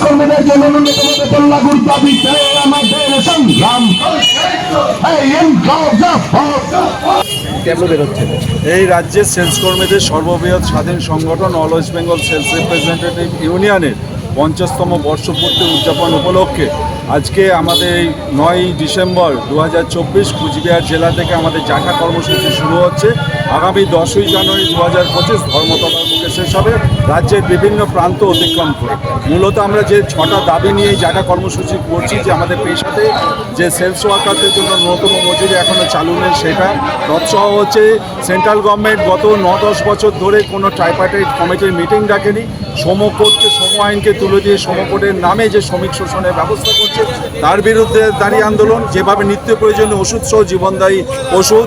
কর্মীদের জন্য ন্যূনতম বেতন লাগুর দাবি আমাদের সংগ্রাম এই এই রাজ্যের সেলস কর্মীদের সর্ববৃহৎ স্বাধীন সংগঠন all West Bengal sales representative ইউনিয়নের পঞ্চাশতম বর্ষপূর্তি উদযাপন উপলক্ষে আজকে আমাদের এই নয় ডিসেম্বর দু হাজার চব্বিশ কুচবিহার জেলা থেকে আমাদের জাঠা কর্মসূচি শুরু হচ্ছে। আগামী দশই জানুয়ারি দু হাজার পঁচিশ ধর্মতলার মুখে শেষ হবে। রাজ্যের বিভিন্ন প্রান্ত অতিক্রম করে। মূলত আমরা যে ছটা দাবি নিয়ে জাঠা কর্মসূচি করছি যে আমাদের পেশাতে যে সেলস ওয়ার্কারদের জন্য নতুন মজুরি এখনও চালু নেই সেটা। তৎসহ হচ্ছে সেন্ট্রাল গভর্নমেন্ট গত ন দশ বছর ধরে কোনো ট্রাইপার্টাইট কমিটির মিটিং ডাকেনি। সমকোর্টকে সম আইনকে তুলে দিয়ে সমকোর্টের নামে যে শ্রমিক শোষণের ব্যবস্থা করছে তার বিরুদ্ধে দাঁড়িয়ে আন্দোলন, যেভাবে নিত্য প্রয়োজনীয় ওষুধ সহ জীবনদায়ী ওষুধ,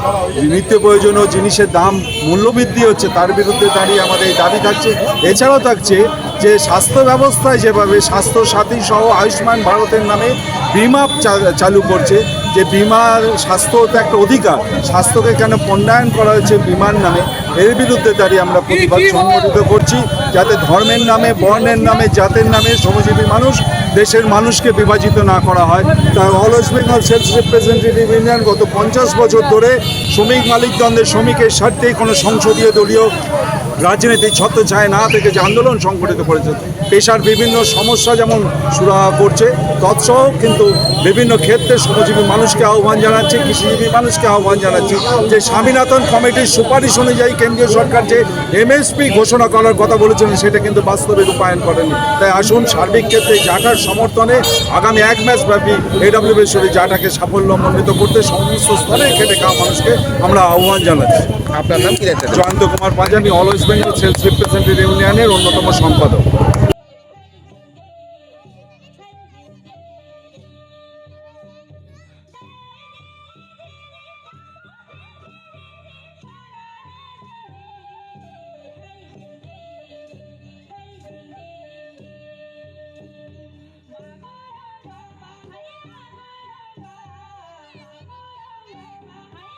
নিত্য প্রয়োজনীয় জিনিসের দাম, মূল্যবৃদ্ধি হচ্ছে, তার বিরুদ্ধে দাঁড়িয়ে আমাদের এই দাবি থাকছে। এছাড়াও থাকছে যে স্বাস্থ্য ব্যবস্থায় যেভাবে স্বাস্থ্য সাথী সহ আয়ুষ্মান ভারতের নামে বিমা চালু করছে, যে বিমার স্বাস্থ্য তো একটা অধিকার, স্বাস্থ্যকে কেন পণ্যায়ন করা হয়েছে বিমার নামে, এর বিরুদ্ধে দাঁড়িয়ে আমরা প্রতিবাদ সংগঠিত করছি, যাতে ধর্মের নামে, বর্ণের নামে, জাতের নামে শ্রমজীবী মানুষ দেশের মানুষকে বিভাজিত না করা হয়। তার all West Bengal sales representative union গত পঞ্চাশ বছর ধরে শ্রমিক মালিক দ্বন্দ্বের শ্রমিকের স্বার্থে কোনো সংসদীয় দলীয় রাজনীতির ছত্র ছায় না থেকে যে আন্দোলন সংগঠিত করেছে পেশার বিভিন্ন সমস্যা যেমন সুরাহা করছে তৎসহ কিন্তু বিভিন্ন ক্ষেত্রে শ্রমজীবী মানুষকে আহ্বান জানাচ্ছে কৃষিজীবী মানুষকে আহ্বান জানাচ্ছে যে স্বামীনাথন কমিটির সুপারিশ অনুযায়ী কেন্দ্রীয় সরকার যে এমএসপি ঘোষণা করার কথা বলেছিলেন সেটা কিন্তু বাস্তবে রূপায়ণ করেনি। তাই আসুন সার্বিক ক্ষেত্রে জাটার সমর্থনে আগামী এক মাস ব্যাপী এডাব্লিউবিশ্বরী জাটাকে সাফল্যমণ্ডিত করতে সমস্ত স্তরে খেটে খাওয়া মানুষকে আমরা আহ্বান জানাচ্ছি। আপনার নাম কি? Jayanta Kumar Punjabi all East Bengal sales representative ইউনিয়নের অন্যতম সম্পাদক Bye.